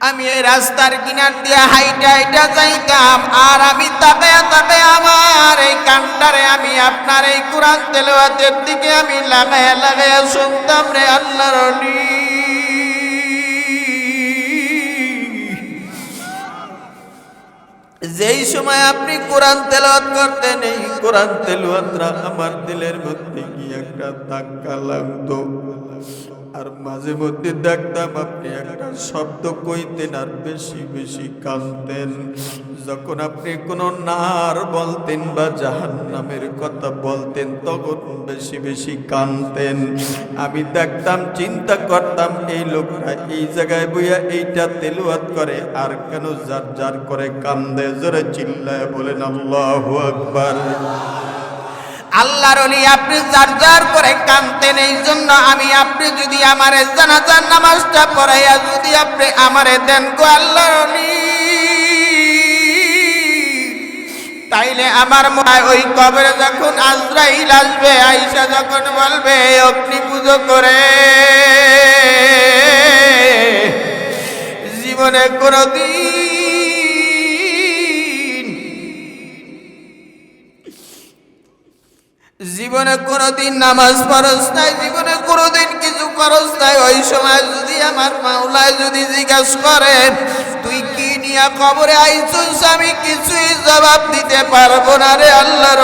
আমি এই রাস্তার কিনার দিয়ে হাইটা হাইটা যাইতাম, আর আমি তাতে তাতে আমার এই কান্ডারে আমি আপনার এই কোরআন তেলাওয়াতের দিকে আমি লাগায়া লাগায়া শুনতাম রে আল্লাহর যেই সময় আপনি কোরআন তেলাওয়াত করতেন, এই কোরআন তেলাওয়াতরা আমার দিলের মধ্যে কি একটা ধাক্কা লাগতো। আর মাঝে মধ্যে দেখতাম আপনি একটা শব্দ কইতেন আর বেশি বেশি কাঁদতেন যখন আপনি কোনো নার বলতেন বা জাহান নামের কথা বলতেন, তখন বেশি বেশি কাঁদতেন আমি দেখতাম, চিন্তা করতাম, এই লোকরা এই জায়গায় বইয়া এইটা তেলুয়াত করে, আর কেন যার যার করে কান্দে। জোরে চিল্লায় বলেন, আল্লাহ আকবার। আল্লাহর অলি আপনি করে কানতেন এই জন্য আমি আপনি যদি আমারে জানাজার নামাজটা পড়াইয়া যদি আপনি আমারে দেন গো আল্লাহর অলি, তাইলে আমার হয় ওই কবরে যখন আজরাইল আসবে আইসা যখন বলবে, অগ্নি পুজো করে। জীবনে কোনোদিন জীবনে কোনোদিন নামাজ ফরজ নাই, জীবনে কোনোদিন কিছু খরচ নাই। ওই সময় যদি আমার মাওলায় যদি জিজ্ঞাসা করে, তুই কি নিয়া কবরে আইছিস? আমি কিছুই জবাব দিতে পারব না রে আল্লাহর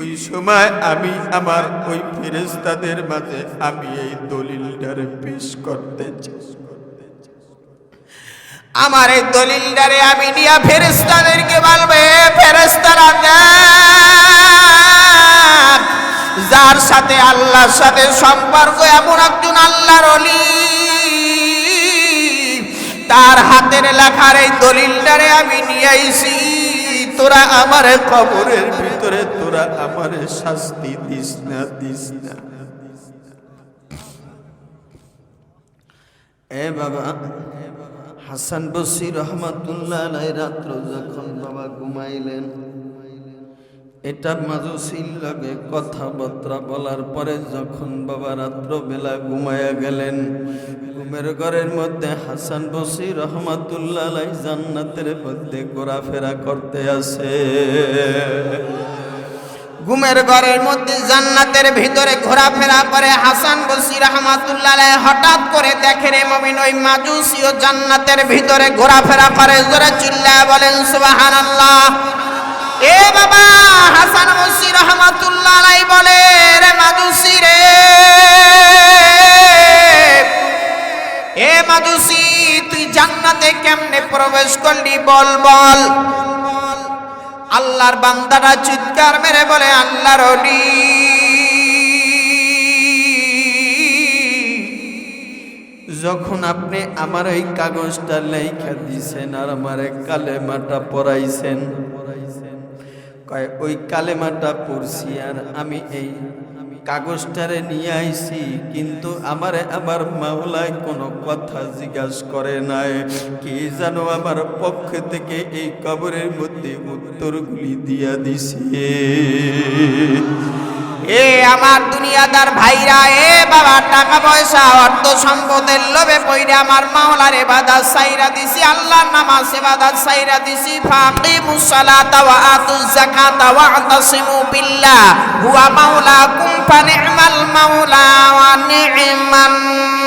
ওই সময় আমি আমার ওই ফেরেস্তাদের মাঝে আমি এই দলিলটারে পেশ করতে চাই। আমার এই দলিলটারে আমি নিয়া ফেরেস্তাদেরকে বলবে ফেরেস্তারা যার সাথে আল্লাহর সাথে সম্পর্ক এমন একজন আল্লাহর অলি তার হাতের লেখার এই দলিলটারে আমি নিয়ে আইছি, তোরা আমার কবরের ভিতরে, তোরা আমার শাস্তি দিস না দিস না। এ বাবা হাসান বসি রহমাতুল্লাহ রাত্র যখন বাবা ঘুমাইলেন এটা মাজুসির লগে কথাবার্তা বলার পরে যখন বাবা রাত্র বেলা ঘুমাইয়া গেলেন, ঘুমের ঘরের মধ্যে হাসান বসি রহমাতুল্লাহ জান্নাতের মধ্যে ঘোরাফেরা করতে আছে ঘুমের ঘরের মধ্যে জান্নাতের ভিতরে ঘোরাফেরা করে হাসান বসি রহমাতুল্লাহ হঠাৎ করে দেখে রে মমিন, ওই মাজুসিও জান্নাতের ভিতরে ঘোরাফেরা করে, জোরে চিল্লায় বলেন, সুবহানাল্লাহ। এ বাবা, হাসান বসি রহমাতুল্লাহ বলে, রে মাজুসি রে। এ মাজুসি, তুই জান্নাতে কেমনে প্রবেশ করলি বল বল। আল্লাহর বান্দারা চিৎকার মেরে বলে, আল্লাহর অলি যখন আপনি আমার এই কাগজটা লেখা দিছেন আর আমার কালেমাটা পড়াইছেন, কয়, ওই কালেমাটা পড়ছি আর আমি এই কাগজটারে নিয়ে আইছি, কিন্তু আমারে আমার মাওলায় কোনো কথা জিজ্ঞাসা করে নাই। কি জানো আমার পক্ষ থেকে এই কবরের মধ্যে উত্তরগুলি দিয়া দিছে। এ আমার দুনিয়াদার ভাইরা, এ বাবা, টাকা পয়সা, অর্থ সম্পদের লোভে পইরা আমার মাওলার ইবাদত সাইরা দিছি, আল্লাহর নামাজ ইবাদত সাইরা দিছি। ফাকিমুস সালাতা ওয়া আতুজ যাকাতা ওয়া আতাসিমু বিল্লাহ। হুয়া মাওলাকুম, ফানি'মাল মাওলা ওয়া নি'মান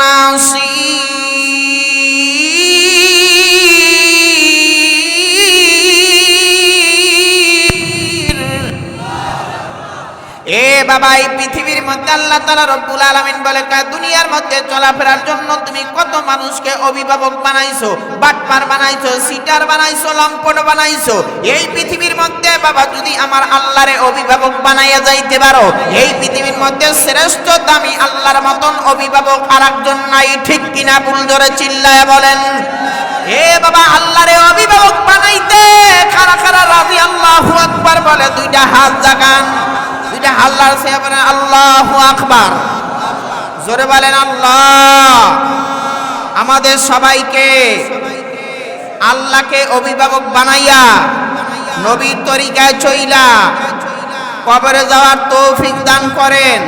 নাসির। বাবা, এই পৃথিবীর মধ্যে আল্লাহ তালা রব্বুল আলমিন বলে, "কা দুনিয়ার মধ্যে চলাফেরার জন্য তুমি কত মানুষকে অভিভাবক বানাইছো, বাটপার বানাইছো, সিটার বানাইছো, লম্পট বানাইছো? এই পৃথিবীর মধ্যে বাবা, যদি আমার আল্লাহরে অভিভাবক বানাইয়া যাইতে পারো, এই পৃথিবীর মধ্যে শ্রেষ্ঠ দামি আল্লাহর মতন অভিভাবক আর একজন নাই, ঠিক কিনা ভুল ধরে চিল্লায় বলেন। এ বাবা, আল্লাহরে অভিভাবক বানাইতে, খারা খারা রাজি আল্লাহু আকবার বলে, দুইটা হাত জাগান। দুইটা আল্লাহর সে বলেন আল্লাহু আকবার। জোরে বলেন আল্লাহ। আমাদের সবাইকে আল্লাহকে অভিভাবক বানাইয়া নবীর তরিকায় চইলা কবরে যাওয়ার তৌফিক দান করেন।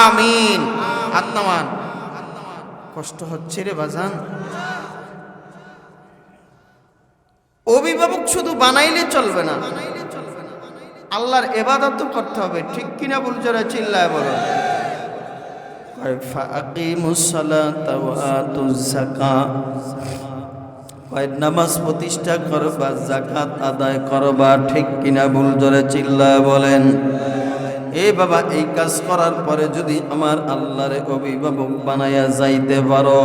আমিন। হাত নামান। কষ্ট হচ্ছে রে বাজান। অভিভাবক শুধু বানাইলে চলবে না। আল্লাহর এবাদত করতে হবে। ঠিক কিনা বল না চিল্লায় বলো নামাজ প্রতিষ্ঠা করবা জাকাত আদায় করবা ঠিক কিনা ভুল জোরে চিল্লায় বলেন। এ বাবা, এই কাজ করার পরে যদি আমার আল্লাহরে অভিভাবক বানাইয়া যাইতে পারো।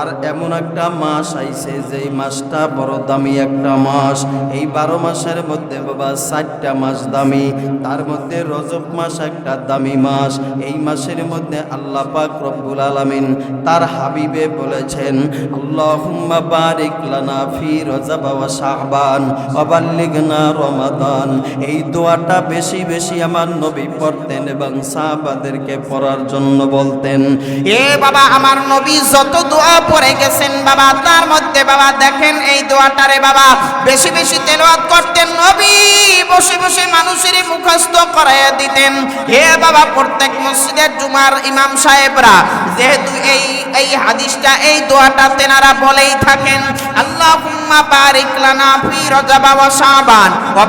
আর এমন একটা মাস আইছে, যেই মাসটা বড় দামি একটা মাস। এই বারো মাসের মধ্যে বাবা ষাটটা মাস দামি। তার মধ্যে রজব মাস একটা দামি মাস। এই মাসের মধ্যে আল্লাহ পাক রব্বুল আলামিন তার হাবিবে বলেছেন, আল্লাহুম্মা বারিক লানা ফি রজব ওয়া শাবান ওয়া বাল্লিগনা রমাদান। এই দোয়াটা বেশি বেশি আমার নবী পড়তেন এবং সাহাবাদেরকে পড়ার জন্য বলতেন, এ বাবা, আমার নবী যত দোয়া পড়ে গেছেন বাবা, তার মধ্যে বাবা, দেখেন এই দোয়াটারে বাবা, বেশি বেশি তেলাওয়াত করতেন, নবী বসে বসে মানুষের মুখস্থ করাইয়া দিতেন। হে বাবা, প্রত্যেক মসজিদের জুমার ইমাম সাহেবরা, যেহেতু এই এই হাদিসটা, এই দোয়াটা তেনারা বলেই থাকেন আল্লাহুম্মা বারিক লানা ফি রজব ওয়া শাবান ওয়া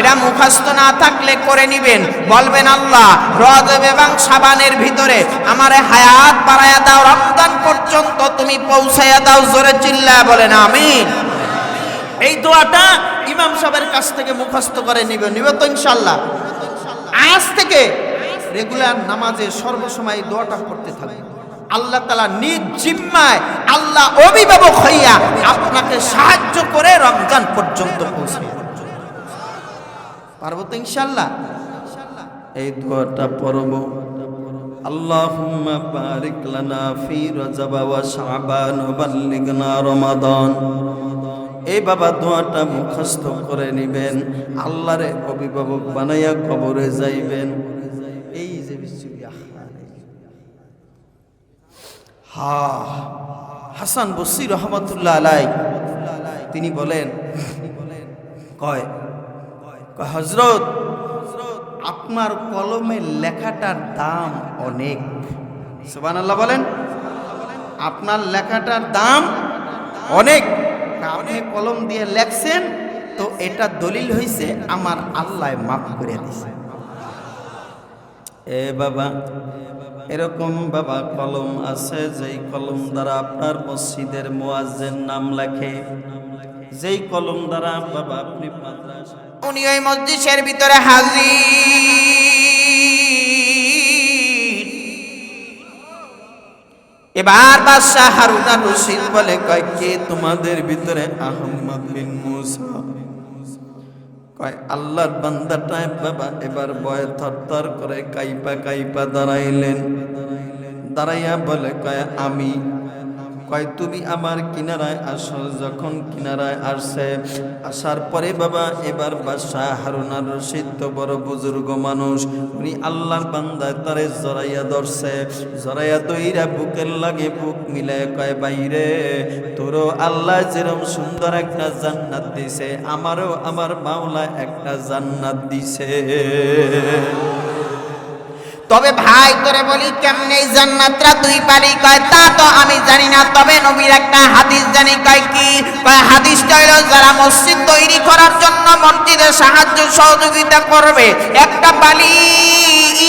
এটা মুখস্থ না থাকলে করে নিবেন। বলবেন আল্লাহ, রজব এবং শাবানের ভিতরে আমারে হায়াত বাড়ায়া দাও, রমজান পর্যন্ত তুমি পৌঁছায়া দাও, জোরে চিল্লায় বলেন আমিন। এই দোয়াটা ইমাম সাহেবের কাছ থেকে মুখস্থ করে নিবে নিবে তো ইনশাল্লাহ আজ থেকে রেগুলার নামাজে সর্বসময় দোয়াটা করতে থাকবে। আল্লাহ তালা নিজ জিম্মায় আল্লাহ অভিভাবক হইয়া আপনাকে সাহায্য করে রমজান পর্যন্ত পৌঁছে। পারব তো ইনশাল্লাহ এই দোয়াটা বারিক লানা ফি রজব ওয়া শাবান ওয়া বাল্লিগনা রমাদান। এই বাবা দোয়াটা মুখস্থ করে নিবেন, আল্লাহরে অভিভাবক বানাইয়া কবরে যাইবেন এই যে বিশ্ববিদ্যালয় হাসান বসির রহমতুল্লাহ আলাই, তিনি বলেন, কয় হজরত আপনার কলমে লেখাটার দাম অনেক। সুবান আল্লাহ বলেন, আপনার লেখাটার দাম অনেক। কলম দিয়ে লেখছেন, তো এটা দলিল হইছে, আমার আল্লাহ মাফ করে দিছে। এ বাবা, এরকম বাবা কলম আছে যেই কলম দ্বারা আপনার মসজিদের মোয়াজ্জের নাম লেখে। যেই কলম দ্বারা বাবা আপনি উনি ওই মসজিদের ভিতরে হাজির। এবার বাদশাহ হারুনা রশিদ বলে, কয়, কে তোমাদের ভিতরে? আহম্মদ বিন মুসা। কয়, আল্লাহর বান্দাটা বাবা, এবার বয় থরথর করে কাইপা কাইপা দাঁড়াইলেন। দাঁড়াইয়া বলে কয়, আমি কয়, তুমি আমার কিনারায় আসো যখন কিনারায় আসছে আসার পরে, বাবা, এবার বাদশাহ হারুনার রশিদ তো বড় বুজুর্গ মানুষ। উনি আল্লাহর বান্দায় তারে জড়াইয়া ধরছে। জড়াইয়া দইরা বুকের লাগে বুক মিলায় কয়, বাইরে, তোরও আল্লাহ যেরম সুন্দর একটা জান্নাত দিছে, আমারও আমার মাওলা একটা জান্নাত দিছে। তবে ভাই তোরে বলি, কেমনে জান্নাতরা তুই পারি কয় তা তো আমি জানি না, তবে নবীর একটা হাদিস জানি, কয় কি? কয় হাদিসটা হইল যারা মসজিদ তৈরি করার জন্য মসজিদে সাহায্য সহযোগিতা করবে, একটা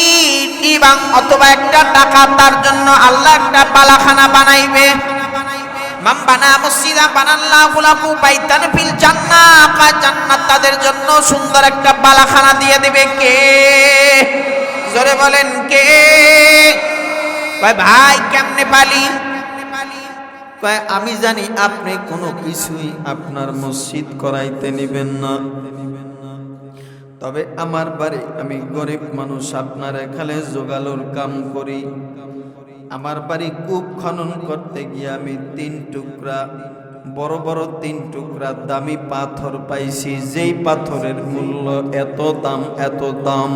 ইট এবং অথবা একটা টাকা, তার জন্য আল্লাহ একটা বালাখানা বানাইবে। মান বানা মসজিদা বানাল্লাহু লাহু বাইতান ফিল জান্নাহ কয় জান্নাত তাদের জন্য সুন্দর একটা বালাখানা দিয়ে দিবে কে? জোরে বলেন কে? ভাই, কেমনে পালি? আমি জানি আপনি কোনো কিছুই আপনার মসজিদ করাইতে নিবেন না। তবে আমার বাড়ি আমি গরিব মানুষ, আপনার এখানে জোগালোর কাম করি। আমার বাড়ি কূপ খনন করতে গিয়ে আমি তিন টুকরা বড় বড় তিন টুকরা দামি পাথর পাইছি, যেই পাথরের মূল্য এত দাম এত দাম।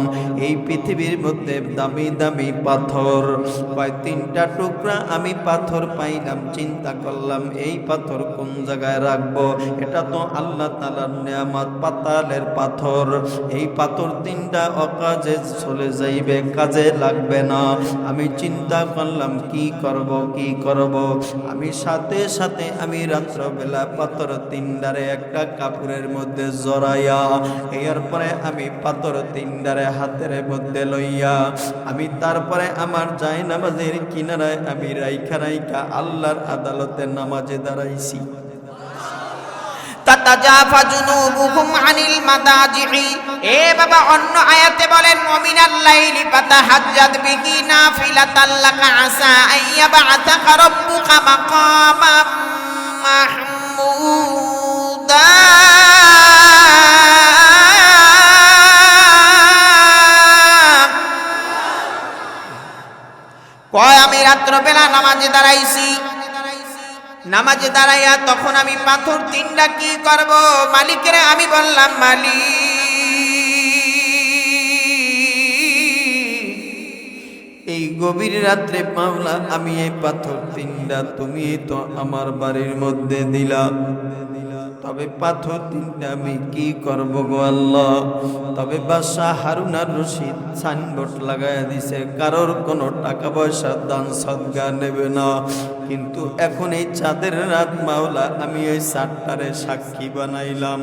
এই পৃথিবীর মধ্যে দামি দামি পাথর। কয়, তিনটা টুকরা আমি পাথর পাইলাম, চিন্তা করলাম, এই পাথর কোন জায়গায় রাখব? এটা তো আল্লাহ তালার নিয়ামত, পাতালের পাথর। এই পাথর তিনটা অকাজে চলে যাইবে, কাজে লাগবে না। আমি চিন্তা করলাম, কি করব কি করব? আমি সাথে সাথে আমি রাত্রবেলা পাথর তিনডারে একটা কাপড়ের মধ্যে জড়াইয়া, এরপরে আমি পাথর তিনডারে হাতের মধ্যে লইয়া, আমি তারপরে আমার যাই নামাজের কিনারায় আমি রাইখা রাইখা আল্লাহর আদালতে নামাজে দাঁড়াইছি। তাতাজাফা মাহমুদা। কয়, আমি রাত্রবেলা নামাজে দাঁড়াইছি। নামাজে দাঁড়াইয়া তখন আমি পাথর তিনটা কি করব? মালিকের আমি বললাম, মালিক। গভীর রাত্রে মাওলা আমি এই পাথর তিনটা তুমি তো আমার বাড়ির মধ্যে দিলা। তবে পাথর তিনটা আমি কি করব গো আল্লাহ? তবে বাদশাহ হারুনার রশিদ সাইনবোর্ড লাগাইয়া দিছে, কারোর কোনো টাকা পয়সা দান সদ্গা নেবে না। কিন্তু এখন এই চাঁদের রাত মাওলা, আমি ওই চারটারে সাক্ষী বানাইলাম,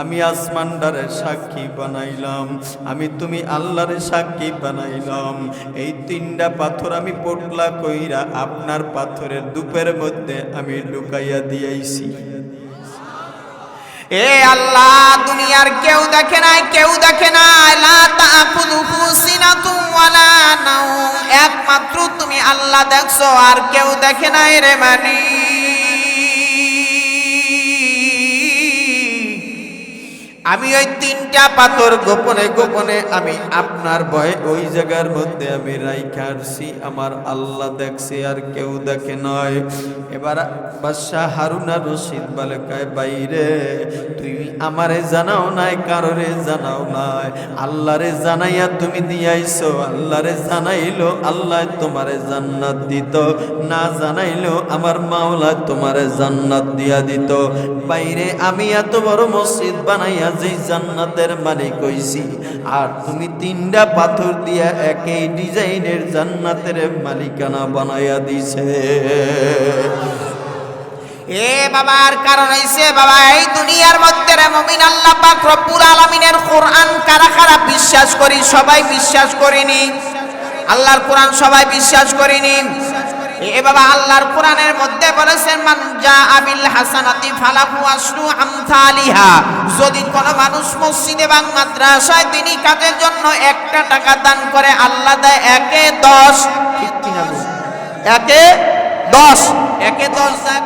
আমি আসমানটারে সাক্ষী বানাইলাম, আমি তুমি আল্লাহরে সাক্ষী বানাইলাম। এই তিনটা পাথর আমি পটলা কইরা আপনার পাথরের দুপের মধ্যে আমি লুকাইয়া দিয়াইছি এ আল্লাহ, দুনিয়ার কেউ দেখে নাই, কেউ দেখে নাই। একমাত্র তুমি আল্লাহ দেখছ, আর কেউ দেখে নাই রে মানি। আমি ওই তিনটা পাথর গোপনে গোপনে আমি আপনার ভয়ে ওই জায়গার মধ্যে আমি রাইখা আসছি আমার আল্লাহ দেখছে আর কেউ দেখে নয় এবার বাদশাহ হারুনা রশিদ বলে, কয় বাইরে, তুই আমারে জানাও নাই, কারোরে জানাও নাই। আল্লাহরে জানাইয়া তুমি দিয়াইছো আল্লাহরে জানাইলো, আল্লাহ তোমারে জান্নাত দিত। না জানাইলো, আমার মাওলা তোমারে জান্নাত দিয়া দিত। বাইরে আমি এত বড় মসজিদ বানাইয়া যে জান্নাতের মালিক হইছি। আর তুমি তিনটা পাথর দিয়া একই ডিজাইনের জান্নাতের মালিকানা বানাইয়া দিছে। এ বাবার কারণ হইছে, বাবা, এই দুনিয়ার মধ্যে মুমিন আল্লাহ পাক রব্বুল আলামিনের কোরআন কারা কারা বিশ্বাস করি, সবাই বিশ্বাস করিনি। আল্লাহর কোরআন সবাই বিশ্বাস করিনি। এ বাবা আল্লাহর কোরআনের মধ্যে বলেছেন, মান যা আবিল হাসানাতি ফালাহু আশরু আমসালিহা। যদি কোনো মানুষ মসজিদে বা মাদ্রাসায় তিনি কাজের জন্য একটা টাকা দান করে, আল্লাহ দেয় একে দশ। ঠিক কিনা? একে দশ। একে দশ দেয়